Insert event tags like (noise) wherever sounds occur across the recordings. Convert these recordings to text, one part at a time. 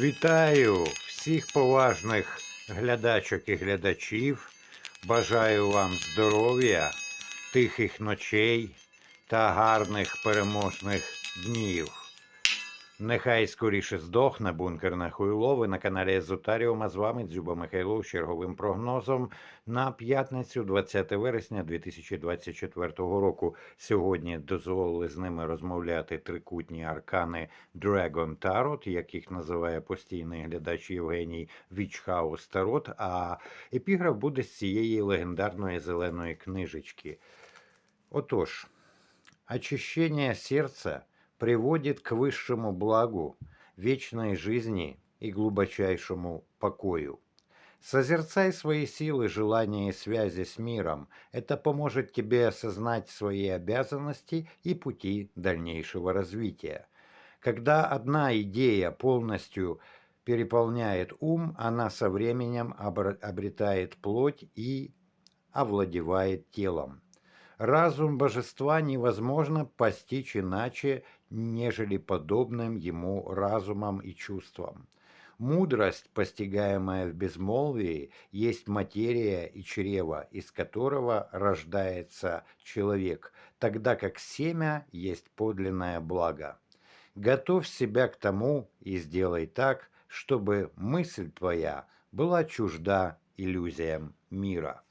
Вітаю всіх поважних глядачок і глядачів. Бажаю вам здоров'я, тихих ночей та гарних переможних днів. Нехай скоріше здохне бункерне хуйло. Ви на каналі Езотаріума. З вами Дзюба Михайлов з черговим прогнозом на п'ятницю, 20 вересня 2024 року. Сьогодні дозволили з ними розмовляти трикутні аркани Dragon Tarot, яких називає постійний глядач Євгеній Вічхаус Тарот. А епіграф буде з цієї легендарної зеленої книжечки. Отож, очищення серця приводит к высшему благу, вечной жизни и глубочайшему покою. Созерцай свои силы, желания и связи с миром. Это поможет тебе осознать свои обязанности и пути дальнейшего развития. Когда одна идея полностью переполняет ум, она со временем обретает плоть и овладевает телом. Разум божества невозможно постичь иначе, нежели подобным ему разумом и чувством. Мудрость, постигаемая в безмолвии, есть материя и чрево, из которого рождается человек, тогда как семя есть подлинное благо. Готовь себя к тому и сделай так, чтобы мысль твоя была чужда иллюзиям мира.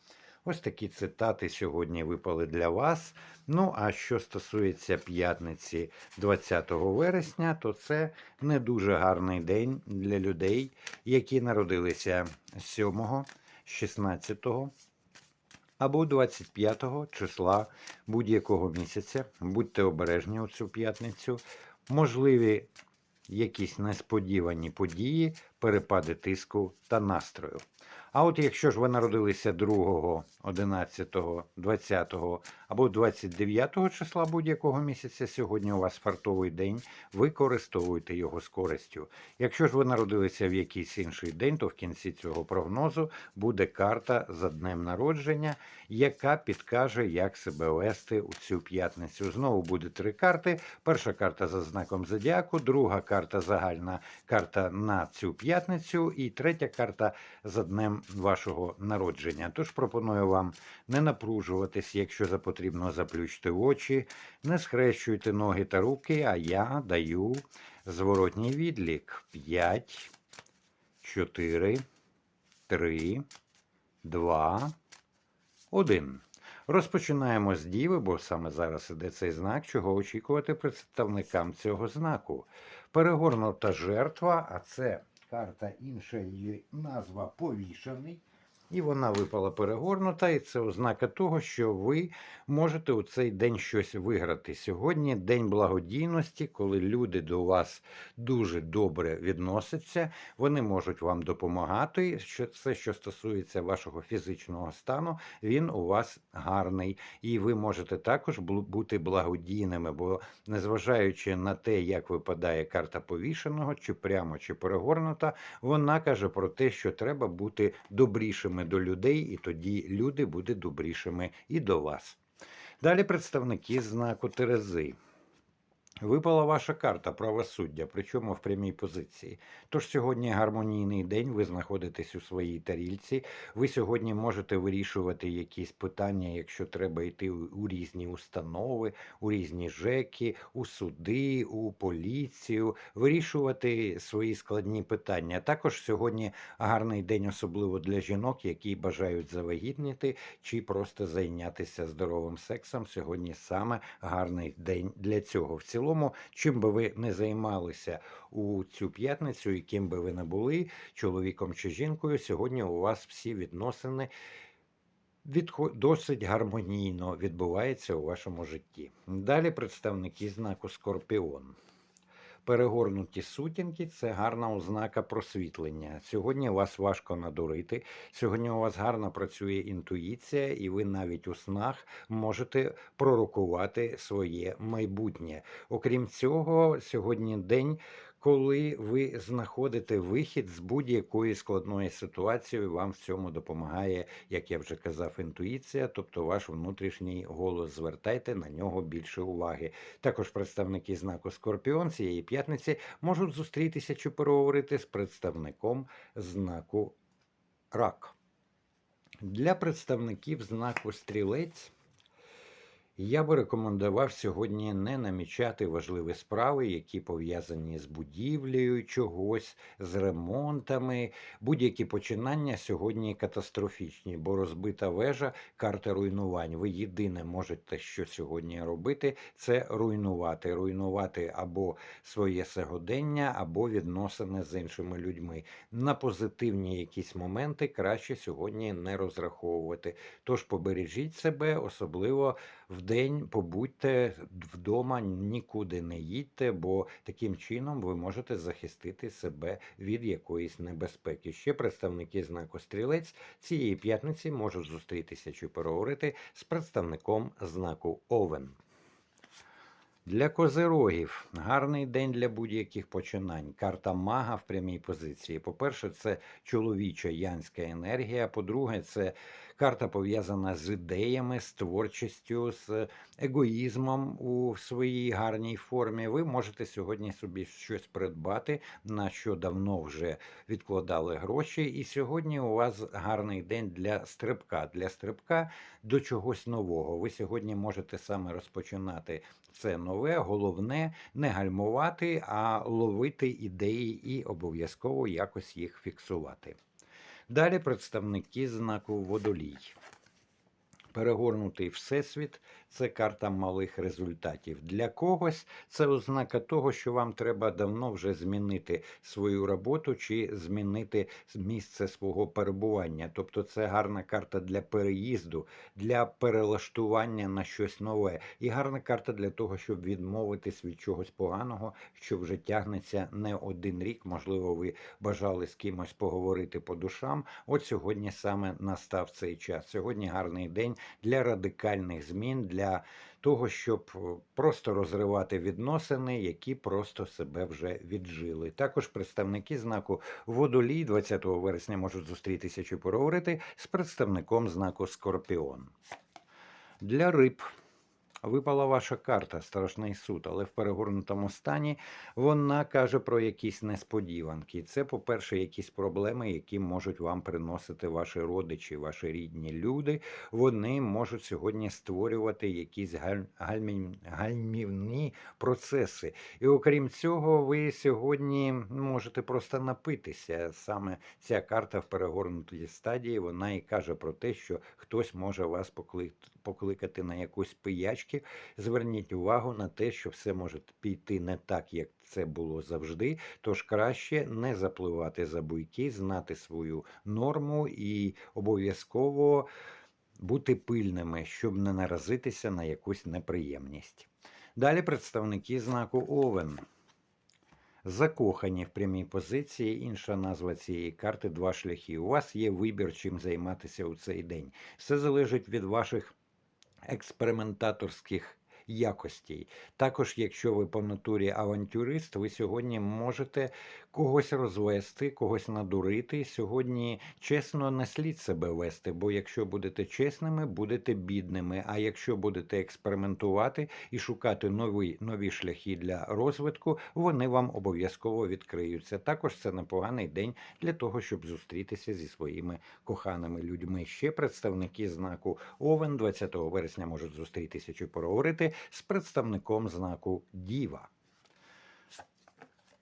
Ось такі цитати сьогодні випали для вас. Ну, а що стосується п'ятниці 20 вересня, то це не дуже гарний день для людей, які народилися 7, 16 або 25 числа будь-якого місяця. Будьте обережні у цю п'ятницю. Можливі якісь несподівані події, перепади тиску та настрою. А от якщо ж ви народилися 2, 11, 20 або 29 числа будь-якого місяця, сьогодні у вас фартовий день, використовуйте його з користю. Якщо ж ви народилися в якийсь інший день, то в кінці цього прогнозу буде карта за днем народження, яка підкаже, як себе вести у цю п'ятницю. Знову буде три карти. Перша карта за знаком зодіаку, друга карта загальна карта на цю п'ятницю, і третя карта за днем вашого народження. Тож пропоную вам не напружуватись, якщо за потрібно заплющити очі, не схрещуйте ноги та руки, а я даю зворотній відлік. 5, 4, 3, 2, 1. Розпочинаємо з діви, бо саме зараз іде цей знак, чого очікувати представникам цього знаку. Перегорнута жертва, а це карта інша її назва повішений. І вона випала перегорнута, і це ознака того, що ви можете у цей день щось виграти. Сьогодні день благодійності, коли люди до вас дуже добре відносяться, вони можуть вам допомагати. Що все, що стосується вашого фізичного стану, він у вас гарний, і ви можете також бути благодійними, бо незважаючи на те, як випадає карта повішеного, чи прямо, чи перегорнута, вона каже про те, що треба бути добрішими до людей, і тоді люди будуть добрішими і до вас. Далі представники знаку Терези. Випала ваша карта правосуддя, причому в прямій позиції. Тож сьогодні гармонійний день, ви знаходитесь у своїй тарільці. Ви сьогодні можете вирішувати якісь питання, якщо треба йти у різні установи, у різні ЖЕКи, у суди, у поліцію, вирішувати свої складні питання. Також сьогодні гарний день, особливо для жінок, які бажають завагітніти чи просто зайнятися здоровим сексом. Сьогодні саме гарний день для цього. В цілому, чим би ви не займалися у цю п'ятницю, і ким би ви не були, чоловіком чи жінкою, сьогодні у вас всі відносини. Досить гармонійно відбуваються у вашому житті. Далі представники знаку Скорпіон. Перегорнуті сутінки це гарна ознака просвітлення. Сьогодні вас важко надурити. Сьогодні у вас гарно працює інтуїція, і ви навіть у снах можете пророкувати своє майбутнє. Окрім цього, сьогодні день. Коли ви знаходите вихід з будь-якої складної ситуації, вам в цьому допомагає, як я вже казав, інтуїція, тобто ваш внутрішній голос. Звертайте на нього більше уваги. Також представники знаку Скорпіон цієї п'ятниці можуть зустрітися чи переговорити з представником знаку Рак. Для представників знаку Стрілець я би рекомендував сьогодні не намічати важливі справи, які пов'язані з будівлею чогось, з ремонтами. Будь-які починання сьогодні катастрофічні, бо розбита вежа карта руйнувань. Ви єдине можете, що сьогодні робити, це руйнувати. Руйнувати або своє сьогодення, або відносини з іншими людьми. На позитивні якісь моменти краще сьогодні не розраховувати. Тож побережіть себе, особливо вдень побудьте вдома, нікуди не їдьте, бо таким чином ви можете захистити себе від якоїсь небезпеки. Ще представники знаку стрілець цієї п'ятниці можуть зустрітися чи переговорити з представником знаку Овен. Для козирогів гарний день для будь-яких починань. Карта мага в прямій позиції. По-перше, це чоловіча янська енергія. По-друге, це карта пов'язана з ідеями, з творчістю, з егоїзмом у своїй гарній формі. Ви можете сьогодні собі щось придбати, на що давно вже відкладали гроші. І сьогодні у вас гарний день для стрибка. Для стрибка до чогось нового. Ви сьогодні можете саме розпочинати це нове, головне не гальмувати, а ловити ідеї і обов'язково якось їх фіксувати. Далі представники знаку водолій. Перегорнутий всесвіт це карта малих результатів. Для когось це ознака того, що вам треба давно вже змінити свою роботу чи змінити місце свого перебування. Тобто це гарна карта для переїзду, для перелаштування на щось нове, і гарна карта для того, щоб відмовитись від чогось поганого, що вже тягнеться не один рік. Можливо, ви бажали з кимось поговорити по душам. От сьогодні саме настав цей час. Сьогодні гарний день для радикальних змін. для того, щоб е, просто розривати відносини, які просто себе вже віджили. Також представники знаку водолій 20 вересня можуть зустрітися чи поговорити з представником знаку Скорпіон. Для риб. Випала ваша карта, страшний суд, але в перегорнутому стані вона каже про якісь несподіванки. Це, по-перше, якісь проблеми, які можуть вам приносити ваші родичі, ваші рідні люди. Вони можуть сьогодні створювати якісь галь... гальмі... гальмівні процеси. І окрім цього, ви сьогодні можете просто напитися. Саме ця карта в перегорнутій стадії вона і каже про те, що хтось може вас покликати на якусь пиячки. Зверніть увагу на те, що все може піти не так, як це було завжди. Тож краще не запливати за буйки, знати свою норму і обов'язково бути пильними, щоб не наразитися на якусь неприємність. Далі представники знаку Овен. Закохані в прямій позиції, інша назва цієї карти два шляхи. У вас є вибір, чим займатися у цей день. Все залежить від ваших експериментаторських якостей. Також, якщо ви по натурі авантюрист, ви сьогодні можете когось розвести, когось надурити. Сьогодні чесно не слід себе вести, бо якщо будете чесними, будете бідними. А якщо будете експериментувати і шукати нові нові шляхи для розвитку, вони вам обов'язково відкриються. Також це непоганий день для того, щоб зустрітися зі своїми коханими людьми. Ще представники знаку Овен 20 вересня можуть зустрітися чи поговорити з представником знаку Діва.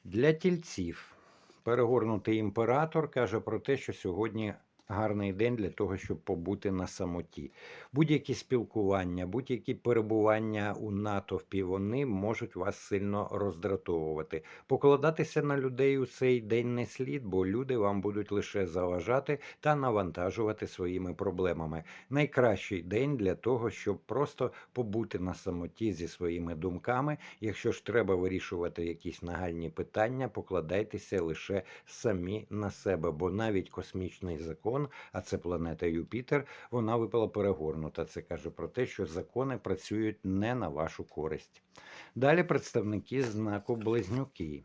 Для тільців. Перегорнутий імператор каже про те, що сьогодні гарний день для того, щоб побути на самоті. Будь-які спілкування, будь-які перебування у натовпі, вони можуть вас сильно роздратовувати. Покладатися на людей у цей день не слід, бо люди вам будуть лише заважати та навантажувати своїми проблемами. Найкращий день для того, щоб просто побути на самоті зі своїми думками. Якщо ж треба вирішувати якісь нагальні питання, покладайтеся лише самі на себе, бо навіть космічний закон закон, а це планета Юпітер, вона випала перегорнута. Це каже про те, що закони працюють не на вашу користь. Далі представники знаку Близнюки.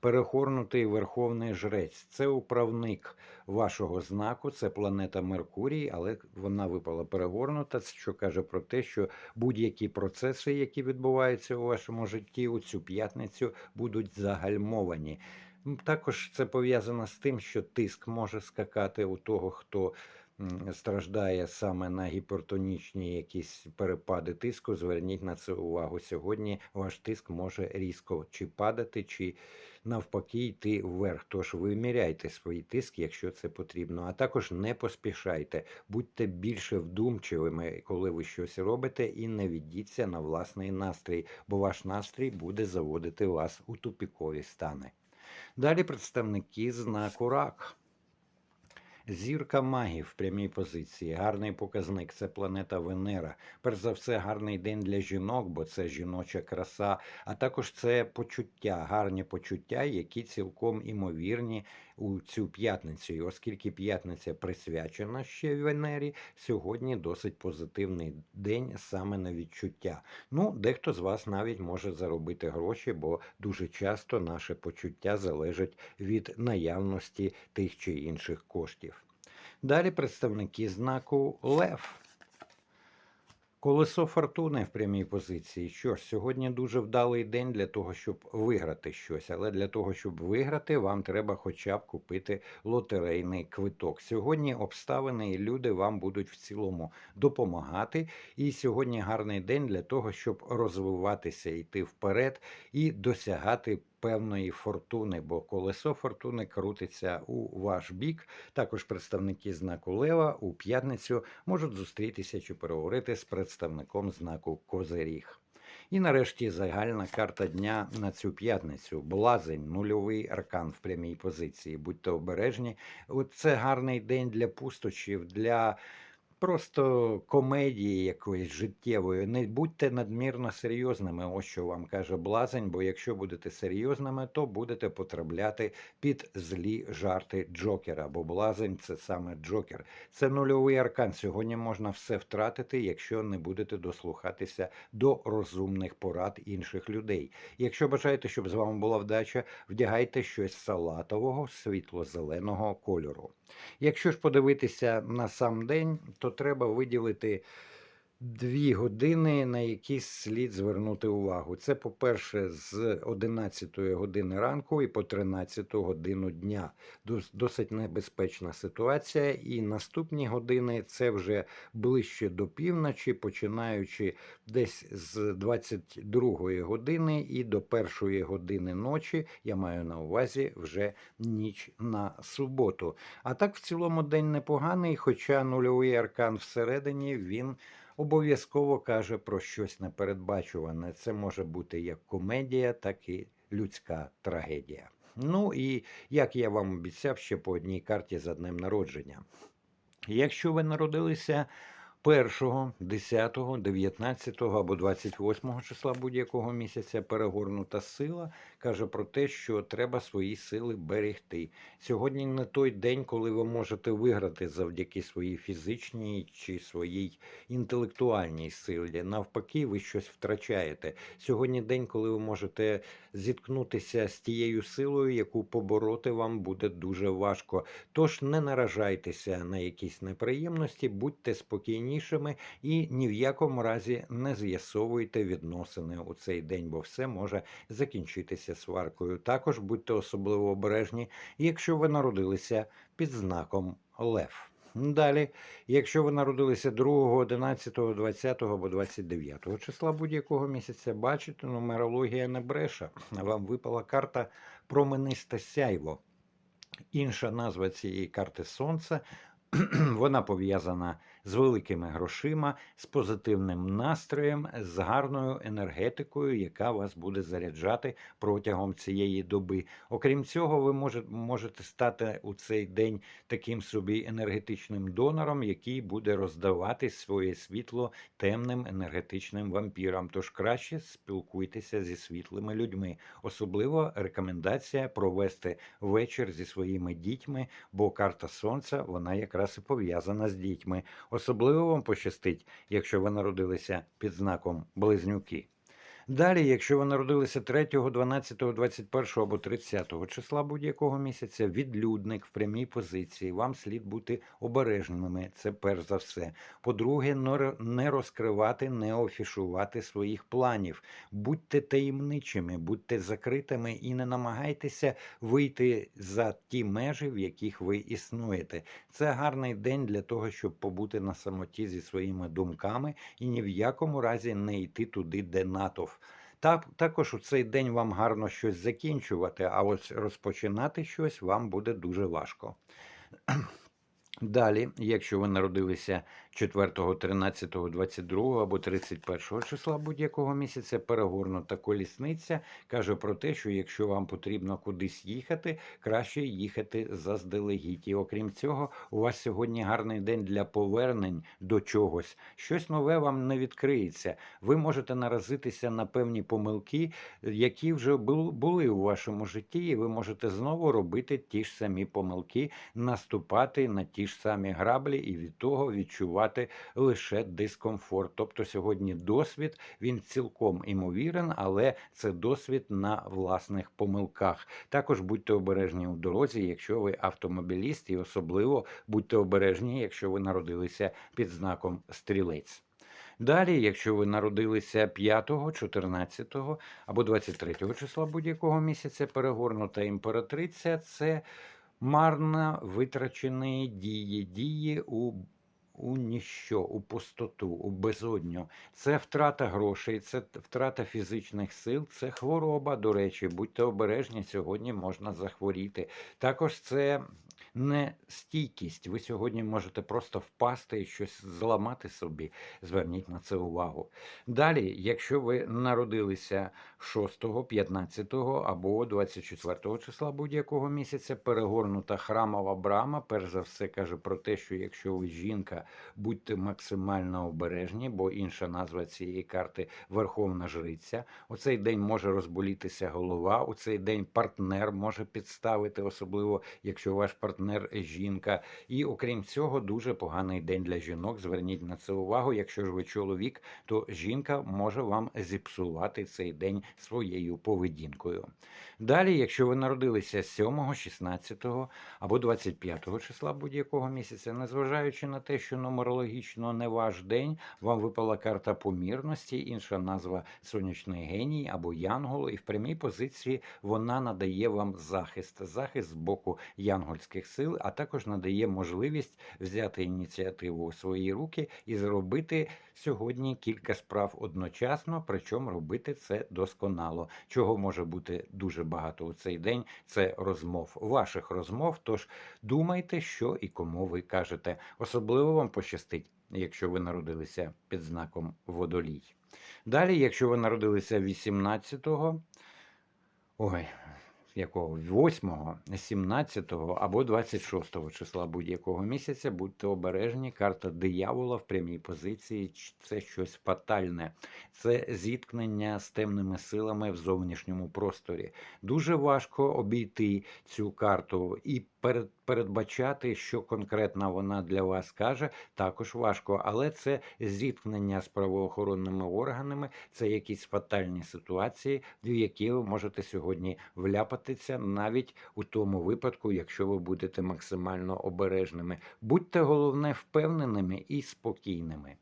перегорнутий верховний жрець. Це управник вашого знаку, це планета Меркурій, але вона випала перегорнута, що каже про те, що будь-які процеси, які відбуваються у вашому житті у цю п'ятницю, будуть загальмовані. Також це пов'язано з тим, що тиск може скакати у того, хто страждає саме на гіпертонічні якісь перепади тиску. Зверніть на це увагу. Сьогодні ваш тиск може різко чи падати, чи навпаки йти вверх. Тож виміряйте свій тиск, якщо це потрібно. А також не поспішайте, будьте більше вдумчивими, коли ви щось робите, і не віддіться на власний настрій, бо ваш настрій буде заводити вас у тупікові стани. Далі представники знаку рак. Зірка магів в прямій позиції. Гарний показник це планета Венера. Перш за все, гарний день для жінок, бо це жіноча краса, а також це почуття, гарні почуття, які цілком імовірні у цю п'ятницю. І оскільки п'ятниця присвячена ще Венері, сьогодні досить позитивний день саме на відчуття. Ну, дехто з вас навіть може заробити гроші, бо дуже часто наше почуття залежить від наявності тих чи інших коштів. Далі представники знаку Лев. Колесо фортуни в прямій позиції. Що ж, сьогодні дуже вдалий день для того, щоб виграти щось. Але для того, щоб виграти, вам треба хоча б купити лотерейний квиток. Сьогодні обставини і люди вам будуть в цілому допомагати. І сьогодні гарний день для того, щоб розвиватися, йти вперед і досягати певної фортуни, бо колесо фортуни крутиться у ваш бік. Також представники знаку Лева у п'ятницю можуть зустрітися чи переговорити з представником знаку Козиріг. І нарешті загальна карта дня на цю п'ятницю. Блазень, нульовий аркан в прямій позиції. Будьте обережні. Це гарний день для пустощів, для просто комедії якоїсь життєвої. Не будьте надмірно серйозними. Ось що вам каже Блазень, бо якщо будете серйозними, то будете потрапляти під злі жарти Джокера. Бо Блазень це саме Джокер. Це нульовий аркан. Сьогодні можна все втратити, якщо не будете дослухатися до розумних порад інших людей. Якщо бажаєте, щоб з вами була вдача, вдягайте щось салатового, світло-зеленого кольору. Якщо ж подивитися на сам день, то треба виділити дві години, на які слід звернути увагу. Це, по-перше, з 11 години ранку і по 13 годину дня. Досить небезпечна ситуація. І наступні години це вже ближче до півночі, починаючи десь з 22 години і до першої години ночі. Я маю на увазі вже ніч на суботу. А так в цілому день непоганий, хоча нульовий аркан всередині він обов'язково каже про щось непередбачуване. Це може бути як комедія, так і людська трагедія. Ну і як я вам обіцяв, ще по одній карті за днем народження. Якщо ви народилися 1, 10, 19 або 28 числа будь-якого місяця перегорнута сила каже про те, що треба свої сили берегти. Сьогодні не той день, коли ви можете виграти завдяки своїй фізичній чи своїй інтелектуальній силі. Навпаки, ви щось втрачаєте. Сьогодні день, коли ви можете зіткнутися з тією силою, яку побороти вам буде дуже важко. Тож не наражайтеся на якісь неприємності, будьте спокійнішими і ні в якому разі не з'ясовуйте відносини у цей день, бо все може закінчитися сваркою. Також будьте особливо обережні, якщо ви народилися під знаком Лев. Далі, якщо ви народилися 2, 11, 20 або 29 числа будь-якого місяця, бачите, нумерологія не бреше. Вам випала карта променисте сяйво. Інша назва цієї карти Сонце. (clears throat) Вона пов'язана з великими грошима, з позитивним настроєм, з гарною енергетикою, яка вас буде заряджати протягом цієї доби. Окрім цього, ви можете стати у цей день таким собі енергетичним донором, який буде роздавати своє світло темним енергетичним вампірам. Тож краще спілкуйтеся зі світлими людьми. Особливо рекомендація провести вечір зі своїми дітьми, бо карта сонця вона якраз і пов'язана з дітьми. Особливо вам пощастить, якщо ви народилися під знаком близнюки. Далі, якщо ви народилися 3, 12, 21 або 30 числа будь-якого місяця, відлюдник в прямій позиції, вам слід бути обережними. Це перш за все. По-друге, не розкривати, не офішувати своїх планів. Будьте таємничими, будьте закритими і не намагайтеся вийти за ті межі, в яких ви існуєте. Це гарний день для того, щоб побути на самоті зі своїми думками і ні в якому разі не йти туди, де натовп. Так, також у цей день вам гарно щось закінчувати, а ось розпочинати щось вам буде дуже важко. (clears throat) Далі, якщо ви народилися 4, 13, 22 або 31 числа будь-якого місяця, перегорнута колісниця каже про те, що якщо вам потрібно кудись їхати, краще їхати заздалегідь. І окрім цього, у вас сьогодні гарний день для повернень до чогось. Щось нове вам не відкриється. Ви можете наразитися на певні помилки, які вже бу- були у вашому житті, і ви можете знову робити ті ж самі помилки, наступати на ті ж самі граблі і від того відчувати лише дискомфорт. Тобто сьогодні досвід він цілком імовірен, але це досвід на власних помилках. Також будьте обережні у дорозі, якщо ви автомобіліст, і особливо будьте обережні, якщо ви народилися під знаком стрілець. Далі, якщо ви народилися 5, 14 або 23 числа будь-якого місяця, перегорнута імператриця це марно витрачені дії, дії у, у ніщо, у пустоту, у безодню. Це втрата грошей, це втрата фізичних сил, це хвороба, до речі, будьте обережні, сьогодні можна захворіти. Також це не стійкість. Ви сьогодні можете просто впасти і щось зламати собі. Зверніть на це увагу. Далі, якщо ви народилися 6, 15 або 24 числа будь-якого місяця, перегорнута храмова брама, перш за все каже про те, що якщо ви жінка, будьте максимально обережні, бо інша назва цієї карти Верховна Жриця. У цей день може розболітися голова, у цей день партнер може підставити, особливо якщо ваш партнер жінка. І окрім цього, дуже поганий день для жінок. Зверніть на це увагу. Якщо ж ви чоловік, то жінка може вам зіпсувати цей день своєю поведінкою. Далі, якщо ви народилися 7, 16 або 25 числа будь-якого місяця, незважаючи на те, що нумерологічно не ваш день, вам випала карта помірності, інша назва сонячний геній або янгол, і в прямій позиції вона надає вам захист, захист з боку янгольських сил, а також надає можливість взяти ініціативу у свої руки і зробити сьогодні кілька справ одночасно, причому робити це досконало. Чого може бути дуже багато у цей день? Це розмов, ваших розмов. Тож думайте, що і кому ви кажете. Особливо вам пощастить, якщо ви народилися під знаком водолій. Далі, якщо ви народилися 18-го, ой, якого 8, 17 або 26 числа будь-якого місяця, будьте обережні. Карта диявола в прямій позиції це щось фатальне, це зіткнення з темними силами в зовнішньому просторі. Дуже важко обійти цю карту і передбачати, що конкретно вона для вас каже, також важко, але це зіткнення з правоохоронними органами, це якісь фатальні ситуації, в які ви можете сьогодні вляпатися навіть у тому випадку, якщо ви будете максимально обережними. Будьте головне впевненими і спокійними.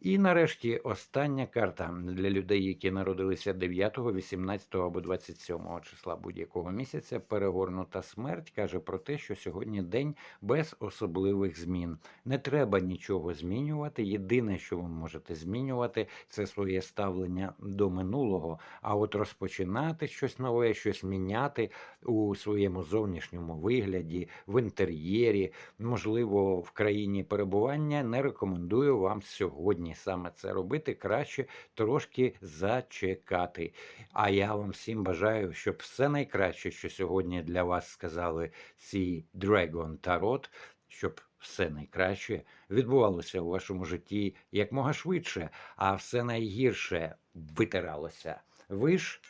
І нарешті остання карта для людей, які народилися 9, 18 або 27 числа будь-якого місяця. Перегорнута смерть каже про те, що сьогодні день без особливих змін. Не треба нічого змінювати. Єдине, що ви можете змінювати, це своє ставлення до минулого. А от розпочинати щось нове, щось міняти у своєму зовнішньому вигляді, в інтер'єрі, можливо, в країні перебування, не рекомендую вам сьогодні саме це робити. Краще трошки зачекати. А я вам всім бажаю, щоб все найкраще, що сьогодні для вас сказали ці Dragon Tarot, щоб все найкраще відбувалося у вашому житті якмога швидше, а все найгірше витиралося. Ви ж,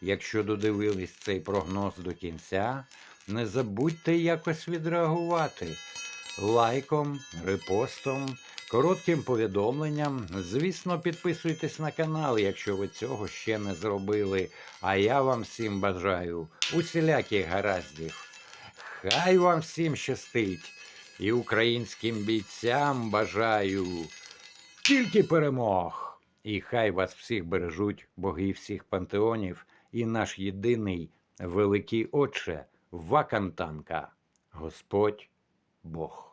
якщо додивились цей прогноз до кінця, не забудьте якось відреагувати. Лайком, репостом, коротким повідомленням. Звісно, підписуйтесь на канал, якщо ви цього ще не зробили. А я вам всім бажаю усіляких гараздів. Хай вам всім щастить! І українським бійцям бажаю тільки перемог! І хай вас всіх бережуть боги всіх пантеонів і наш єдиний великий Отче Вакантанка, Господь Бог.